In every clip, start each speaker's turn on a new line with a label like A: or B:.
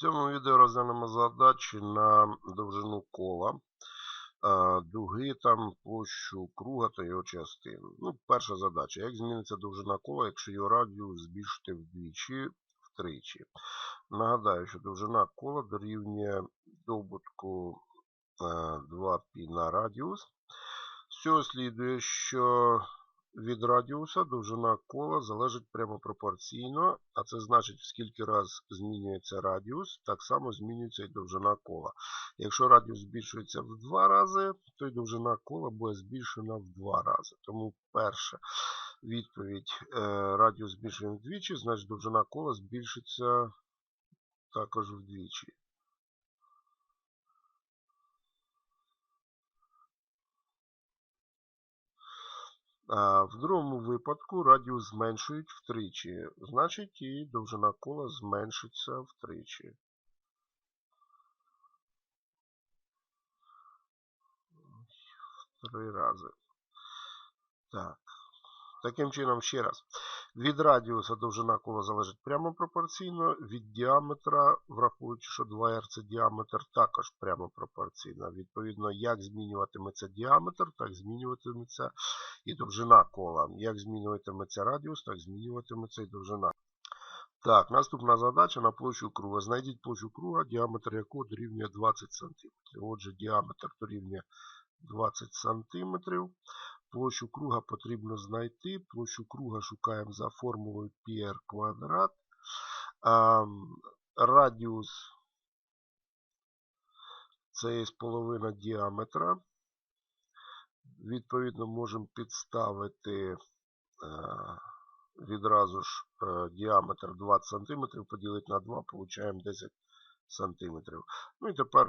A: В цьому відео розглянемо задачі на довжину кола, дуги, там, площу круга та його частин. Ну, Перша задача. Як зміниться довжина кола, якщо його радіус збільшити вдвічі, втричі? Нагадаю, що довжина кола дорівнює добутку 2π е, на радіус. З цього слідує, що від радіуса довжина кола залежить прямо пропорційно, а це значить, в скільки раз змінюється радіус, так само змінюється і довжина кола. Якщо радіус збільшується в два рази, то й довжина кола буде збільшена в два рази. Тому перша відповідь е, радіус збільшуємо вдвічі, значить довжина кола збільшиться також вдвічі. В другому випадку радіус зменшують втричі, значить і довжина кола зменшиться втричі. В Три рази. Так. Таким чином, ще раз. Від радіуса довжина кола залежить прямо пропорційно, від діаметра, враховуючи, що 2r це діаметр, також прямо пропорційно. Відповідно, як змінюватиметься діаметр, так змінюватиметься і довжина кола. Як змінюватиметься радіус, так змінюватиметься і довжина. Так, наступна задача на площу круга. Знайдіть площу круга, діаметр якого дорівнює 20 см. Отже, діаметр дорівнює 20 см. Площу круга потрібно знайти. Площу круга шукаємо за формулою πr квадрат. Радіус це є половина діаметра. Відповідно, можемо підставити відразу ж діаметр 20 см, поділити на 2, получаємо 10 см. Ну і тепер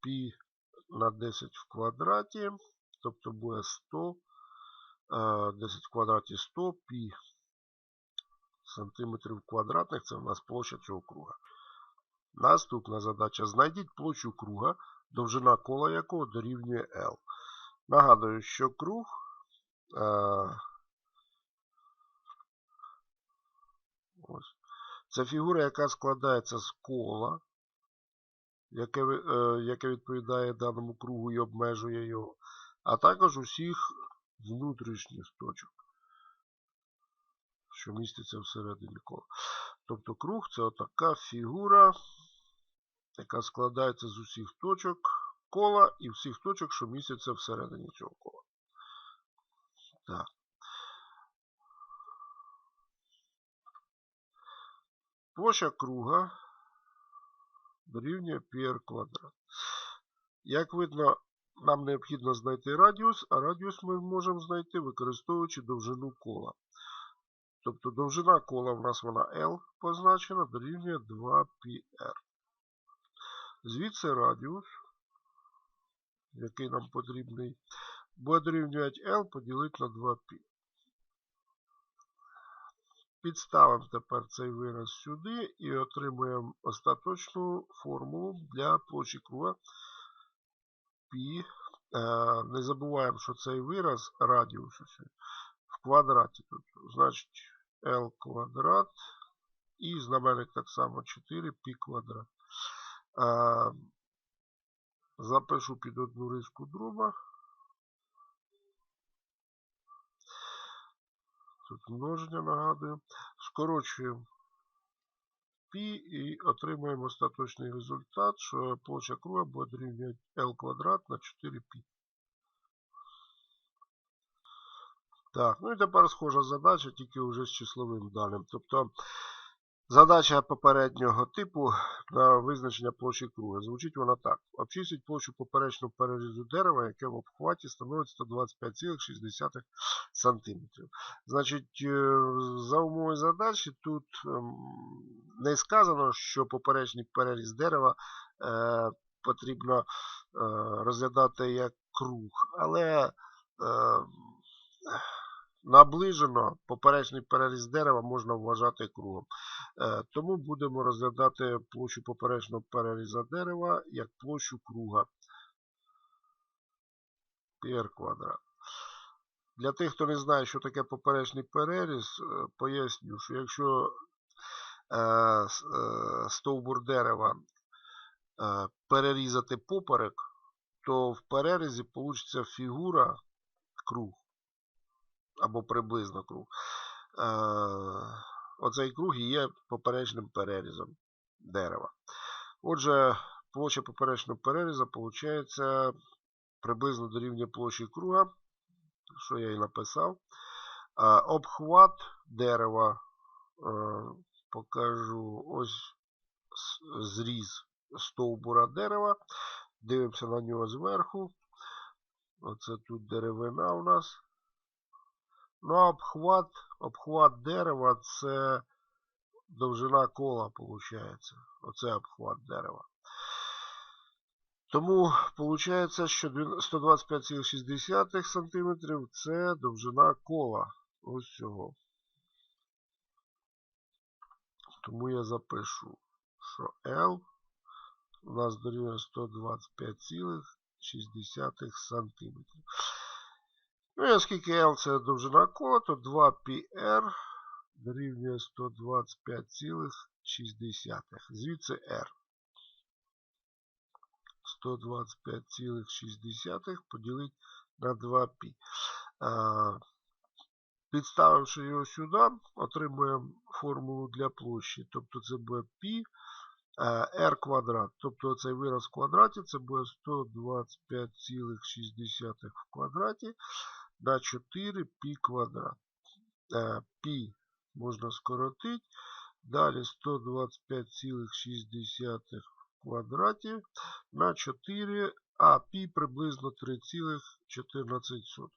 A: π на 10 в квадраті. Тобто буде 100, 10 в квадраті 100 пі сантиметрів квадратних. Це у нас площа цього круга. Наступна задача. Знайдіть площу круга, довжина кола якого дорівнює L. Нагадую, що круг. Ось. Це фігура, яка складається з кола, яке е, яке відповідає даному кругу і обмежує його а також усіх внутрішніх точок, що міститься всередині кола. Тобто круг це така фігура, яка складається з усіх точок кола і всіх точок, що містяться всередині цього кола. Так. Площа круга дорівнює πr квадрат. Як видно, нам необхідно знайти радіус, а радіус ми можемо знайти, використовуючи довжину кола. Тобто довжина кола в нас вона L позначена, дорівнює 2πr. Звідси радіус, який нам потрібний, буде дорівнювати L поділити на 2π. Підставимо тепер цей вираз сюди і отримуємо остаточну формулу для площі круга Е, не забуваємо, що цей вираз радіус в квадраті. тут. Значить L квадрат і знаменник так само 4 π квадрат. Е, запишу під одну риску дроба. Тут множення нагадую. Скорочуємо і отримаємо остаточний результат, що площа круга буде дорівнювати L квадрат на 4π. Так, ну і тепер схожа задача, тільки вже з числовим даним. Тобто задача попереднього типу на визначення площі круга. Звучить вона так. Обчисліть площу поперечного перерізу дерева, яке в обхваті становить 125,6 см. Значить, е, за умовою задачі тут ем, не сказано, що поперечний переріз дерева е, потрібно е, розглядати як круг, але Наближено поперечний переріз дерева можна вважати кругом. Е, тому будемо розглядати площу поперечного переріза дерева як площу круга πr квадрат. Для тих, хто не знає, що таке поперечний переріз, е, поясню, що якщо е, стовбур дерева е, перерізати поперек, то в перерізі вийде фігура круг. Або приблизно круг. Е, Оцей круг є поперечним перерізом дерева. Отже, площа поперечного переріза виходить приблизно дорівнює площі круга, що я і написав. Обхват дерева е, покажу ось зріз стовбура дерева. Дивимося на нього зверху. Оце тут деревина у нас. Ну, а обхват, обхват дерева це довжина кола, виходить. Оце обхват дерева. Тому виходить, що 125,6 см це довжина кола. Ось цього. Тому я запишу, що L у нас дорівнює 125,6 см. Ну і оскільки L це довжина кола, то 2πr дорівнює 125,6. Звідси R. 125,6 поділити на 2π. А, Підставивши його сюди, отримуємо формулу для площі. Тобто це буде π r квадрат. Тобто цей вираз в квадраті це буде 125,6 в квадраті на 4 π квадрат. Е, Π можна скоротити. Далі 125,6 в квадраті на 4, а π приблизно 3,14.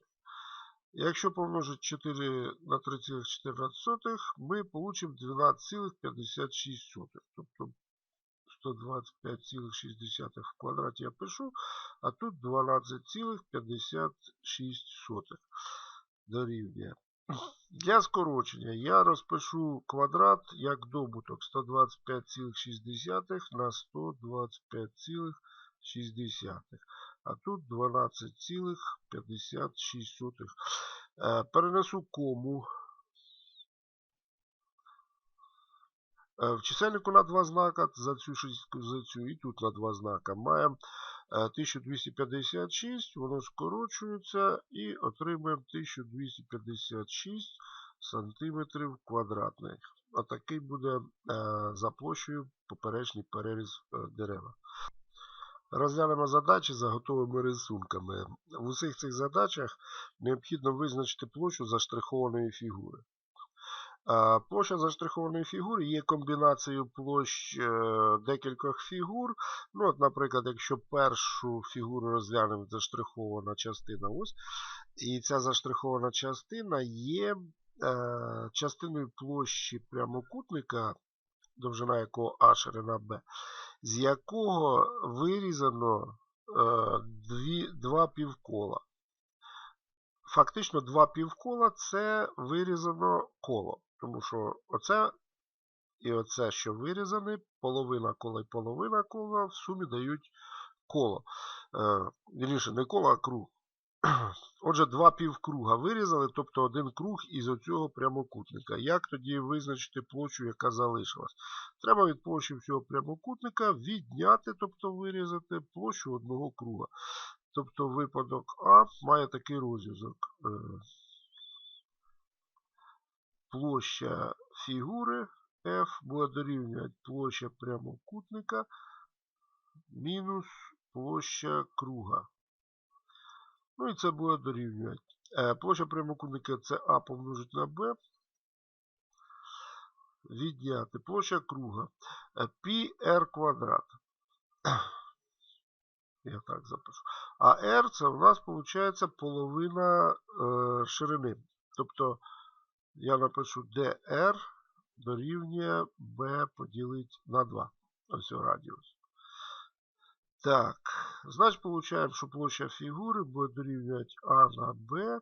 A: Якщо помножити 4 на 3,14, ми получимо 12,56. Тобто 125,6 в квадраті я пишу, а тут 12,56 дорівнює. Для скорочення я розпишу квадрат як добуток 125,6 на 125,6. А тут 12,56. Е, Перенесу кому. Е, В чисельнику на два знака, за цю шістку, за цю і тут на два знака. Маємо е, 1256, воно скорочується і отримаємо 1256 сантиметрів квадратних. Отакий буде е, за площею поперечний переріз е, дерева. Розглянемо задачі за готовими рисунками. В усіх цих задачах необхідно визначити площу заштрихованої фігури. Площа заштрихованої фігури є комбінацією площ е, декількох фігур. Ну, от, Наприклад, якщо першу фігуру розглянемо заштрихована частина, ось, і ця заштрихована частина є е, частиною площі прямокутника, довжина якого А, ширина Б, з якого вирізано е, дві, два півкола. Фактично, два півкола це вирізано коло. Тому що оце і оце, що вирізане, половина кола і половина кола в сумі дають коло. Е, вірніше, не коло, а круг. Отже, два півкруга вирізали, тобто один круг із оцього прямокутника. Як тоді визначити площу, яка залишилась? Треба від площі всього прямокутника відняти, тобто вирізати площу одного круга. Тобто випадок А має такий розв'язок. Е, Площа фігури F буде дорівнювати площа прямокутника мінус площа круга. Ну і це буде дорівнювати. Е, Площа прямокутника це А помножити на Б. Відняти площа круга. πr квадрат. Я так запишу. А R це у нас виходить половина е, ширини. Тобто я напишу dr дорівнює b поділити на 2. Ось радіус. Так, значить, получаємо, що площа фігури буде дорівнювати А на Б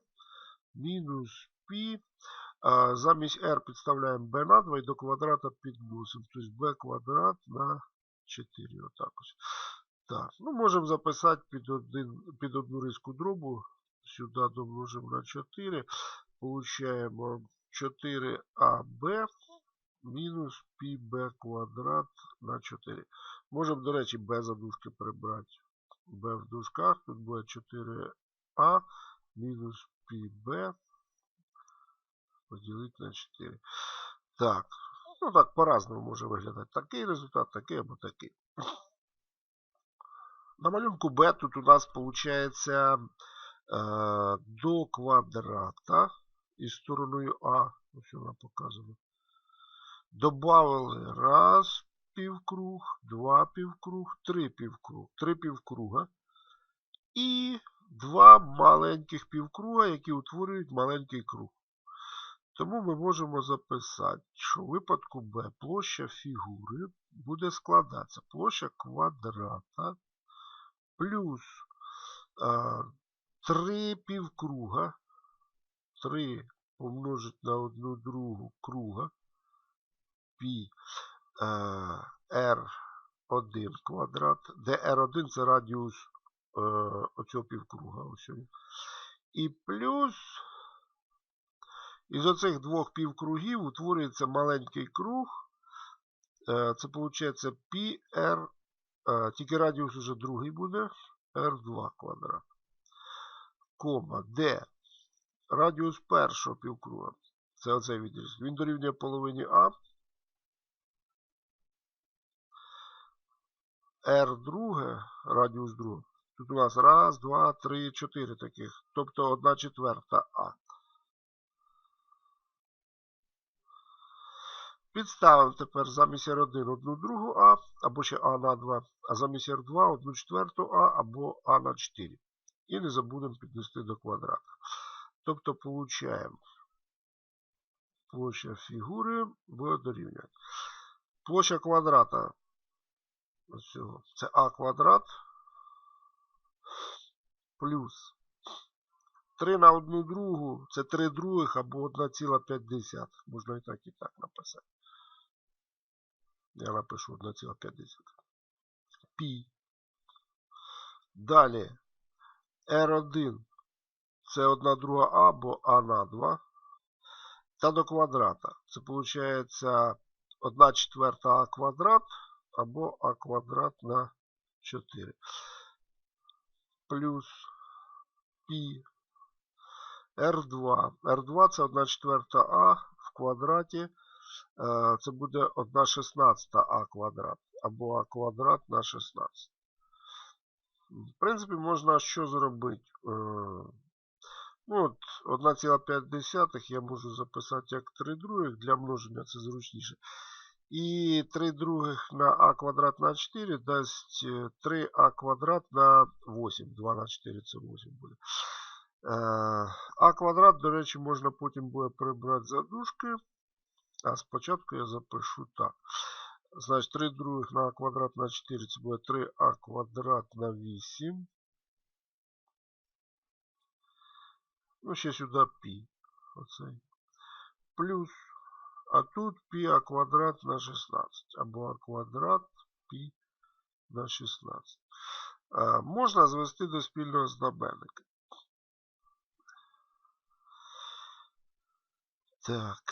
A: мінус π. Замість r підставляємо b на 2 і до квадрата підносимо. Тобто b квадрат на 4. Отак ось. Так, ну можемо записати під, один, під одну риску дробу. Сюди домножимо на 4. Получаємо 4АБ мінус πb квадрат на 4. Можемо, до речі, b задушки прибрати. b в дужках. Тут буде 4а мінус πb поділити на 4. Так. Ну так, по-разному може виглядати. Такий результат, такий або такий. На малюнку b тут у нас виходить е, до квадрата із стороною А. Ось вона показана. Добавили раз півкруг, два півкруг, три півкруг, три півкруга. І два маленьких півкруга, які утворюють маленький круг. Тому ми можемо записати, що в випадку b площа фігури буде складатися площа квадрата плюс а, 3 півкруга. 3 помножить на одну другу круга π r1 квадрат, де r1 це радіус е, оцього півкруга. Ось. І плюс із оцих двох півкругів утворюється маленький круг. Е, це виходить πr, е, тільки радіус уже другий буде, r2 квадрат. Кома, де радіус першого півкруга. Це оцей відрізок. Він дорівнює половині А. R друге, радіус другого. Тут у нас раз, два, три, чотири таких. Тобто одна четверта А. Підставимо тепер замість R1 одну другу А, або ще А на 2, а замість R2 одну четверту А або А на 4. І не забудемо піднести до квадрата. Тобто получаємо площа фігури буде дорівнювати. Площа квадрата цього, це А квадрат плюс 3 на 1 другу, це 3 других або 1,5. Можна і так, і так написати. Я напишу 1,5. Пі. Далі R1 це 1 друга А або А на 2. Та до квадрата. Це виходить 1 четверта А квадрат або А квадрат на 4. Плюс пі R2. R2 це 1 четверта А в квадраті. Це буде 1 шістнадцята А квадрат. Або А квадрат на 16. В принципі, можна що зробити? Ну, от 1,5 я можу записати як 3 других. Для множення це зручніше. І 3 других на а квадрат на 4 дасть 3а квадрат на 8. 2 на 4 це 8 буде. А квадрат, до речі, можна потім буде прибрати задушки. А спочатку я запишу так. Значить, 3 других на а квадрат на 4 це буде 3а квадрат на 8. Ну, ще сюди пі. Оцей. Плюс. А тут пі а квадрат на 16. Або а квадрат пі на 16. А, можна звести до спільного знаменника. Так.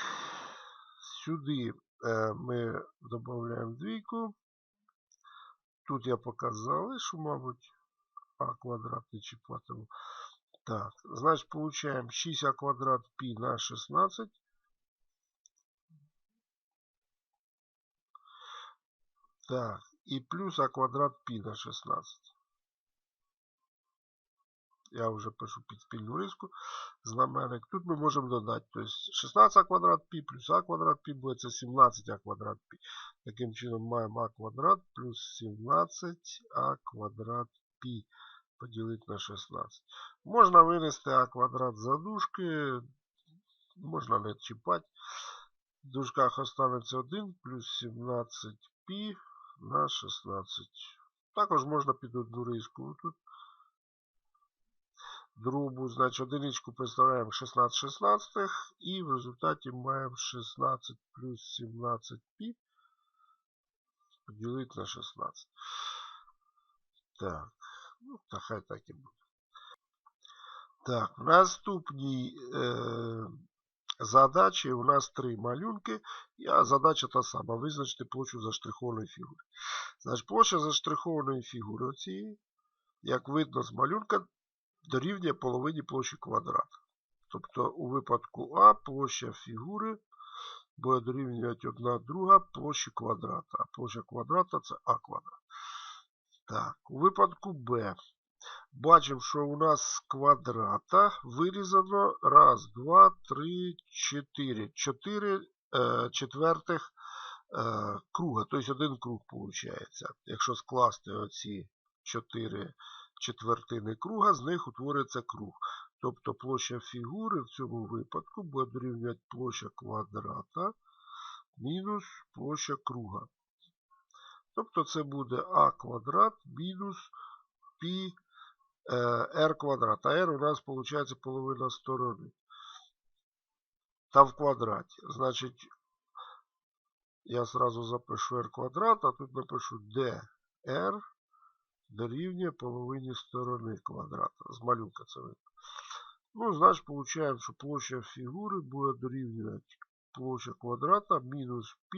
A: Сюди е, ми додаємо двійку. Тут я показав, що, мабуть, а квадрат не чіпатиму. Так, значит, получаем 6а квадрат пи на 16. Так, и плюс а квадрат пи на 16. Я вже пишу спільну риску. Знаменник. Тут ми можемо додати. Тобто 16а квадрат пі плюс а квадрат пі буде це 17а квадрат пі. Таким чином маємо а квадрат плюс 17а квадрат пі поділити на 16. Можна винести А квадрат за дужки, можна не чіпати. В дужках останеться 1 плюс 17π на 16. Також можна під одну риску тут. Другу, значить, одиничку представляємо 16 16 і в результаті маємо 16 плюс 17π поділити на 16. Так. Ну, та хай так і буде. Так, в наступній е, задачі у нас три малюнки, а задача та сама. Визначити площу заштрихованої фігури. Значить, площа заштрихованої фігури оцієї, як видно з малюнка, дорівнює половині площі квадрата. Тобто у випадку А площа фігури буде дорівнювати одна друга площі квадрата. А площа квадрата це А квадрат. Так, у випадку Б. Бачимо, що у нас з квадрата вирізано раз, два, три, чотири. Чотири е, четвертих е, круга. Тобто один круг виходить. Якщо скласти оці чотири четвертини круга, з них утвориться круг. Тобто площа фігури в цьому випадку буде дорівнювати площа квадрата мінус площа круга. Тобто це буде а квадрат мінус пі r квадрат. А r у нас виходить половина сторони. Та в квадраті. Значить, я сразу запишу r квадрат, а тут напишу dr дорівнює половині сторони квадрата. З малюнка це видно. Ну, значить, получаємо, що площа фігури буде дорівнювати площа квадрата мінус π.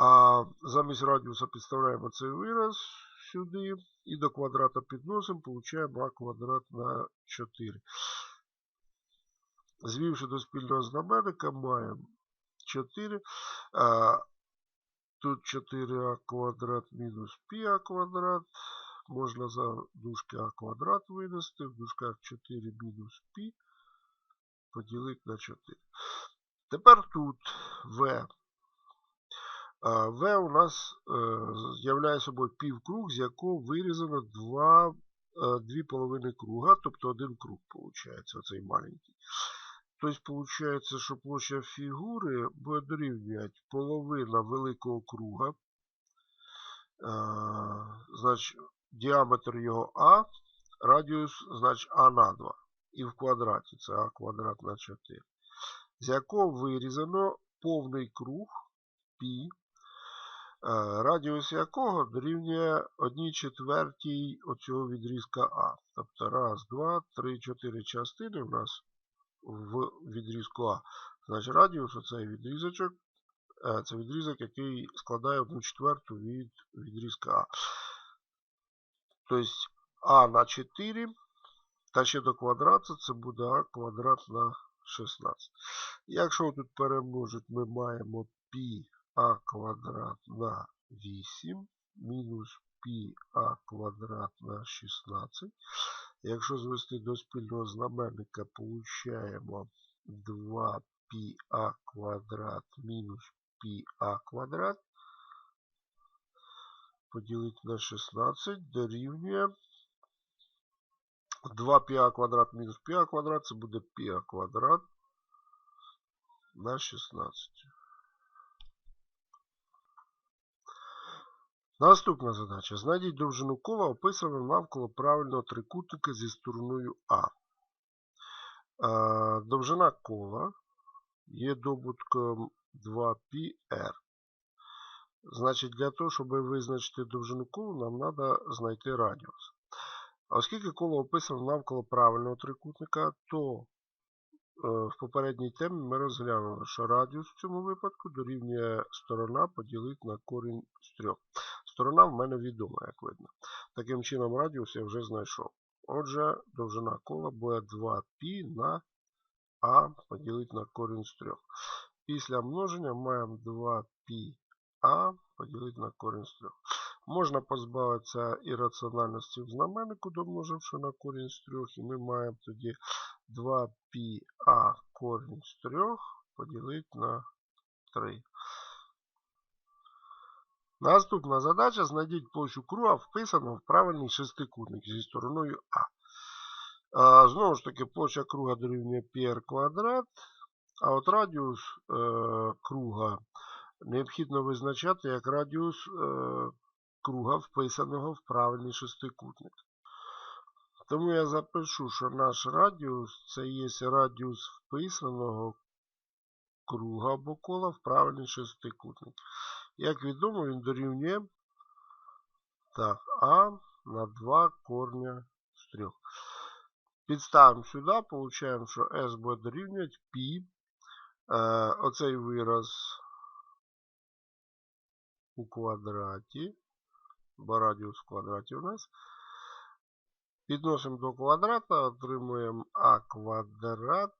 A: А замість радіуса підставляємо цей вираз сюди. І до квадрата підносимо, получаємо а квадрат на 4. Звівши до спільного знаменника, маємо 4. А, Тут 4а квадрат мінус πа квадрат. Можна за дужки а квадрат винести. В дужках 4 мінус π поділити на 4. Тепер тут v. В у нас з'являє собою півкруг, з якого вирізано два, дві половини круга, тобто один круг, виходить, оцей маленький. Тобто, виходить, що площа фігури буде дорівнювати половина великого круга. Значить, діаметр його А, радіус, значить, А на 2. І в квадраті це А квадрат на 4. З якого вирізано повний круг π радіус якого дорівнює 1 четвертій оцього відрізка А. Тобто раз, два, три, чотири частини у нас в відрізку А. Значить радіус оцей відрізочок, це відрізок, який складає 1 четверту від відрізка А. Тобто А на 4, та ще до квадрата це буде А квадрат на 16. Якщо тут перемножити, ми маємо π а квадрат на 8 минус пи а квадрат на 16. Якщо звести до спільного знаменника, получаємо 2 пи а квадрат минус пи а квадрат. Поділити на 16 дорівнює 2 пи а квадрат минус пи а квадрат, це буде а квадрат на 16. Наступна задача. Знайдіть довжину кола, описану навколо правильного трикутника зі стороною А. Довжина кола є добутком 2πr. Значить, для того, щоб визначити довжину кола, нам треба знайти радіус. Оскільки коло описано навколо правильного трикутника, то Е, в попередній темі ми розглянули, що радіус в цьому випадку дорівнює сторона поділити на корінь з трьох. Сторона в мене відома, як видно. Таким чином, радіус я вже знайшов. Отже, довжина кола буде 2π на А поділити на корінь з трьох. Після множення маємо 2πa поділити на корінь з трьох. Можна позбавитися ірраціональності в знаменнику, домноживши на корінь з трьох, і ми маємо тоді 2πa корінь з 3 поділити на 3. Наступна задача знайдіть площу круга, вписану в правильний шестикутник зі стороною А. Знову ж таки, площа круга дорівнює πr квадрат, а от радіус е, круга необхідно визначати як радіус е, круга, вписаного в правильний шестикутник. Тому я запишу, що наш радіус це є радіус вписаного круга або кола в правильний шестикутник. Як відомо, він дорівнює так, А на 2 корня з 3. Підставимо сюди, получаємо, що S буде дорівнювати π. оцей вираз у квадраті, бо радіус в квадраті у нас. Підносимо до квадрата, отримуємо а квадрат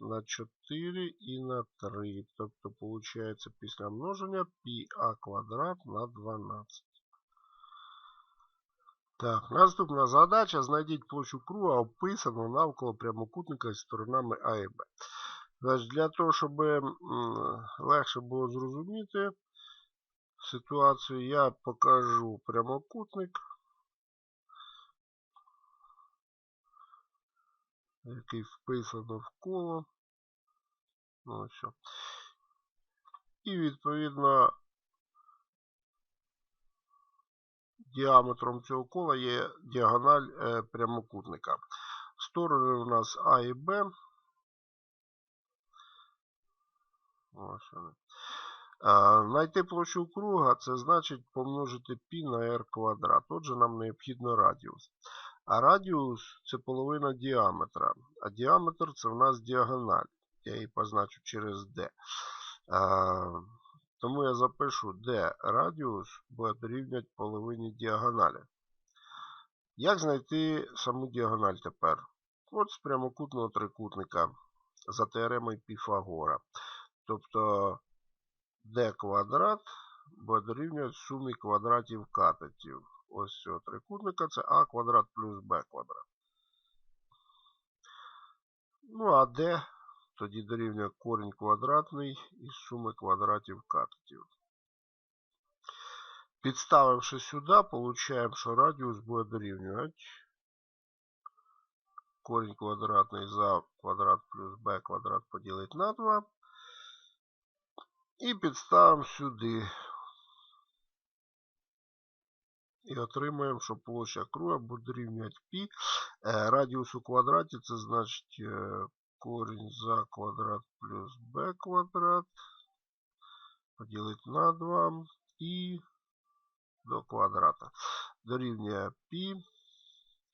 A: на 4 і на 3. Тобто, виходить, після множення πa квадрат на 12. Так, наступна задача. Знайдіть площу круга, описану навколо прямокутника з сторонами А і Б. Значить, Для того, щоб легше було зрозуміти ситуацію, я покажу прямокутник. Який вписано в коло. Ну, ось. І відповідно діаметром цього кола є діагональ е, прямокутника. Сторони у нас А і Б. Ось вони. Найти площу круга це значить помножити π на r квадрат. Отже, нам необхідно радіус. А радіус це половина діаметра. А діаметр це в нас діагональ. Я її позначу через D. А, тому я запишу D радіус буде дорівнювати половині діагоналі. Як знайти саму діагональ тепер? От з прямокутного трикутника за теоремою Піфагора. Тобто D квадрат буде дорівнювати сумі квадратів катетів ось цього трикутника це А квадрат плюс Б квадрат. Ну, а Д тоді дорівнює корінь квадратний із суми квадратів катетів. Підставивши сюди, получаємо, що радіус буде дорівнювати корінь квадратний за квадрат плюс b квадрат поділити на 2. І підставимо сюди і отримаємо, що площа круга буде дорівнювати π. Е, радіус у квадраті це значить е, корінь за квадрат плюс b квадрат. Поділити на 2 і до квадрата. Дорівнює π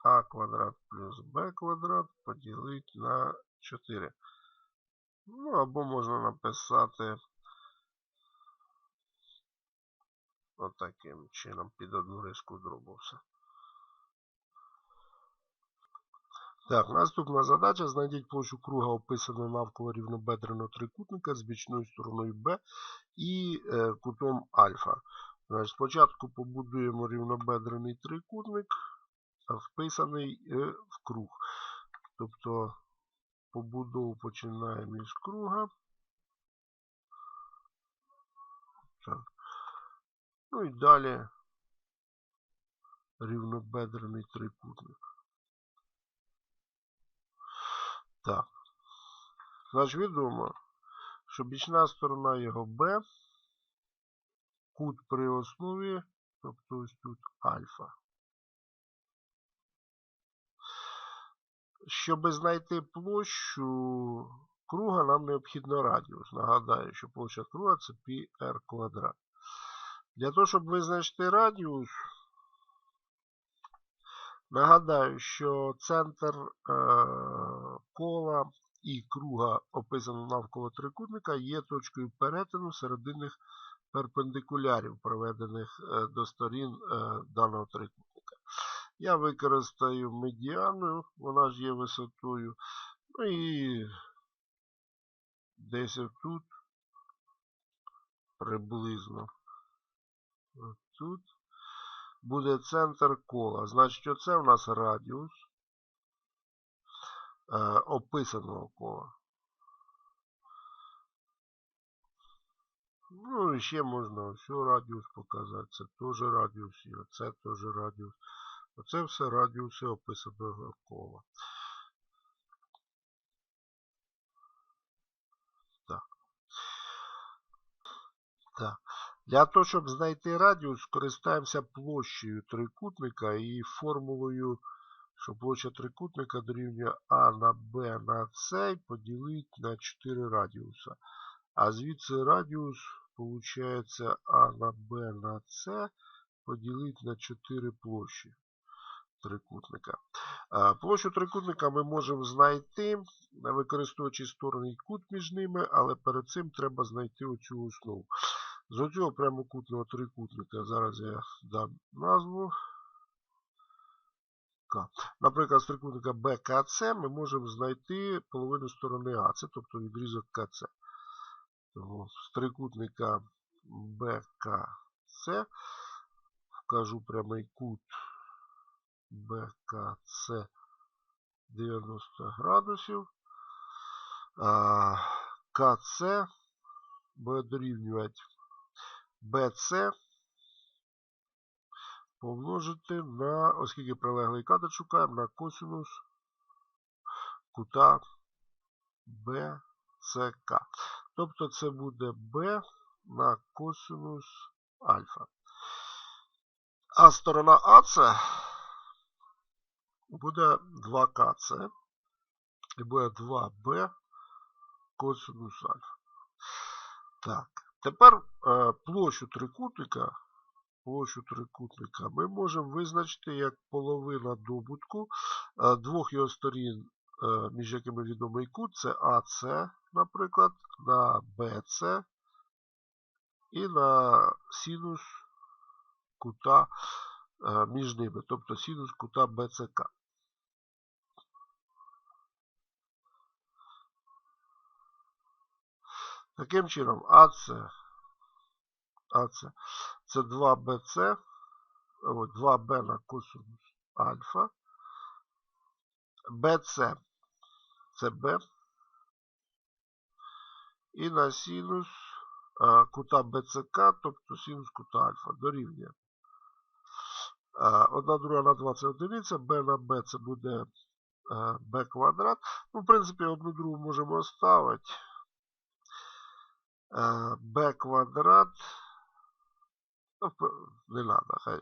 A: а квадрат плюс b квадрат поділити на 4. Ну, або можна написати Отаким чином під одну риску дробу. Так, наступна задача. Знайдіть площу круга, описану навколо рівнобедреного трикутника з бічною стороною Б і е, кутом альфа. Спочатку побудуємо рівнобедрений трикутник, вписаний е, в круг. Тобто побудову починаємо із круга. Так. Ну і далі рівнобедрений трикутник. Так. Значить відомо, що бічна сторона його B, кут при основі, тобто ось тут альфа. Щоб знайти площу круга, нам необхідно радіус. Нагадаю, що площа круга це πr квадрат. Для того, щоб визначити радіус, нагадаю, що центр е, кола і круга, описаного навколо трикутника, є точкою перетину серединних перпендикулярів, проведених е, до сторін е, даного трикутника. Я використаю медіану, вона ж є висотою. Ну і десь тут приблизно тут буде центр кола. Значить, оце у нас радіус е, описаного кола. Ну і ще можна ось радіус показати. Це теж радіус і оце теж радіус. Оце все радіуси описаного кола. Так. Так. Для того, щоб знайти радіус, скористаємося площею трикутника і формулою, що площа трикутника дорівнює А на Б на С поділити на 4 радіуса. А звідси радіус виходить А на Б на С поділити на 4 площі. трикутника. Площу трикутника ми можемо знайти, використовуючи сторони і кут між ними, але перед цим треба знайти оцю основу. З оцього прямокутного трикутника, зараз я дам назву. Наприклад, з трикутника БКЦ ми можемо знайти половину сторони АЦ, тобто відрізок КЦ. Тому з трикутника БКЦ вкажу прямий кут БКЦ 90 градусів. КЦ буде дорівнювати БЦ помножити на, оскільки прилеглий катет шукаємо, на косинус кута БЦК. Тобто це буде Б на косинус альфа. А сторона АЦ буде 2КЦ і буде 2Б косинус альфа. Так, тепер е, площу трикутника площу трикутника ми можемо визначити як половина добутку е, двох його сторін, е, між якими відомий кут, це АС, наприклад, на БС і на синус кута між ними, тобто синус кута БЦК. Таким чином, АЦ, АЦ це 2BC, 2B на косинус альфа. BC це B. І на синус кута BCK, тобто синус кута альфа, дорівнює. Одна друга на 2 це одиниця, B на B це буде b квадрат. Ну, в принципі, одну другу можемо оставити. B квадрат Ну, не треба, хай.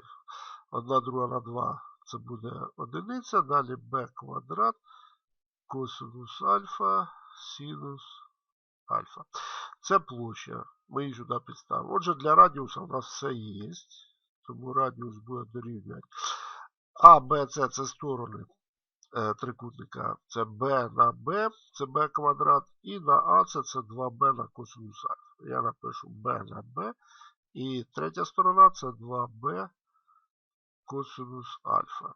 A: Одна друга на 2 це буде одиниця. Далі b квадрат, косинус альфа, синус альфа. Це площа. Ми її сюди підставимо. Отже, для радіуса у нас все є. Тому радіус буде дорівнювати. А, Б, С це сторони трикутника. Це b на b, це b квадрат. І на А це це 2b на косинус альфа. Я напишу b на b і третя сторона це 2b косинус альфа.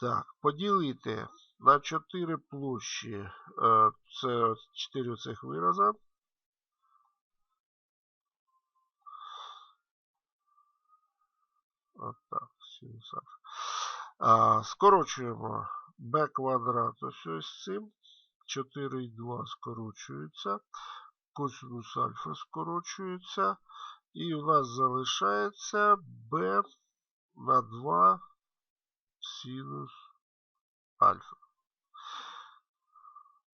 A: Так, поділити на 4 площі. Е, це 4 цих вираза. Отак, синус альфа. Скорочуємо b квадрат ось ось цим. 4 і 2 скорочуються косинус альфа скорочується. І у нас залишається b на 2 синус альфа.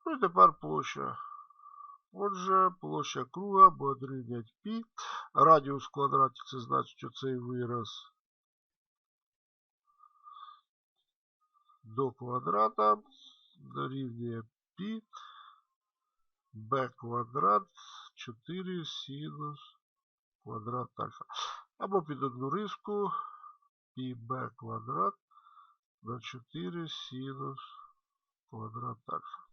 A: Ну і тепер площа. Отже, площа круга буде дорівнювати π. Радіус в квадраті це значить оцей вираз до квадрата дорівнює π b квадрат 4 синус квадрат альфа. Або під одну риску і b квадрат на 4 синус квадрат альфа.